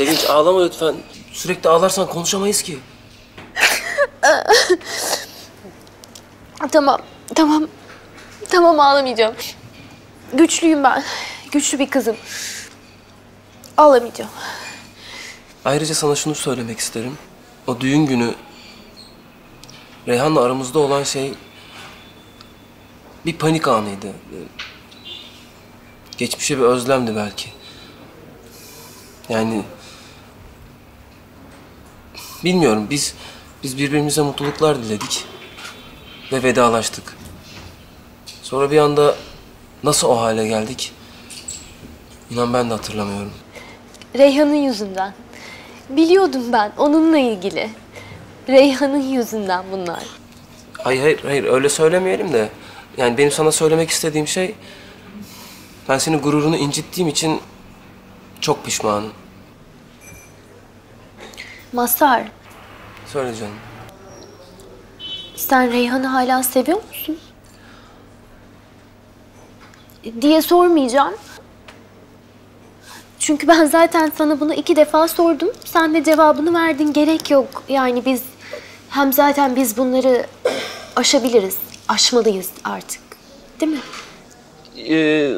Sevinç ağlama lütfen. Sürekli ağlarsan konuşamayız ki. Tamam, tamam. Tamam ağlamayacağım. Güçlüyüm ben. Güçlü bir kızım. Ağlamayacağım. Ayrıca sana şunu söylemek isterim. O düğün günü Reyhan'la aramızda olan şey bir panik anıydı. Geçmişe bir özlemdi belki. Yani bilmiyorum biz biz birbirimize mutluluklar diledik ve vedalaştık. Sonra bir anda nasıl o hale geldik? İnan ben de hatırlamıyorum. Reyhan'ın yüzünden. Biliyordum ben onunla ilgili. Reyhan'ın yüzünden bunlar. Hayır hayır hayır öyle söylemeyelim de. Yani benim sana söylemek istediğim şey ben senin gururunu incittiğim için çok pişmanım. Masar, Söyle canım. sen Reyhan'ı hala seviyor musun? Diye sormayacağım. Çünkü ben zaten sana bunu iki defa sordum. Sen de cevabını verdin. Gerek yok. Yani biz hem zaten biz bunları aşabiliriz. Aşmalıyız artık. Değil mi? Ee,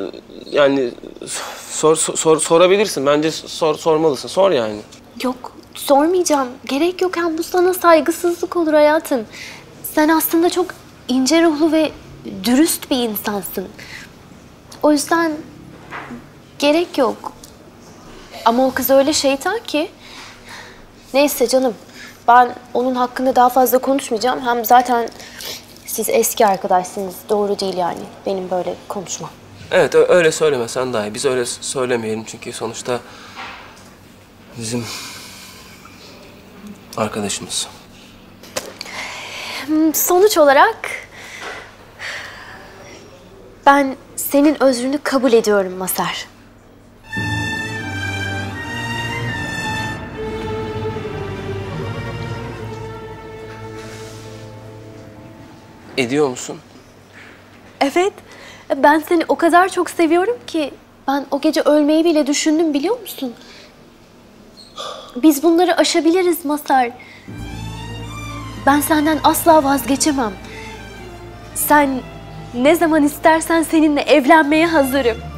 yani sor, sor, sorabilirsin. Bence sor, sormalısın. Sor yani. Yok, sormayacağım. Gerek yok. Hem bu sana saygısızlık olur hayatım. Sen aslında çok ince ruhlu ve dürüst bir insansın. O yüzden gerek yok. Ama o kız öyle şeytan ki. Neyse canım. Ben onun hakkında daha fazla konuşmayacağım. Hem zaten siz eski arkadaşsınız. Doğru değil yani benim böyle konuşmam. Evet öyle söylemesen daha iyi. Biz öyle söylemeyelim çünkü sonuçta bizim arkadaşımız. Sonuç olarak ben senin özrünü kabul ediyorum Masar. Ediyor musun? Evet, ben seni o kadar çok seviyorum ki ben o gece ölmeyi bile düşündüm biliyor musun? Biz bunları aşabiliriz Masar. Ben senden asla vazgeçemem. Sen ne zaman istersen seninle evlenmeye hazırım.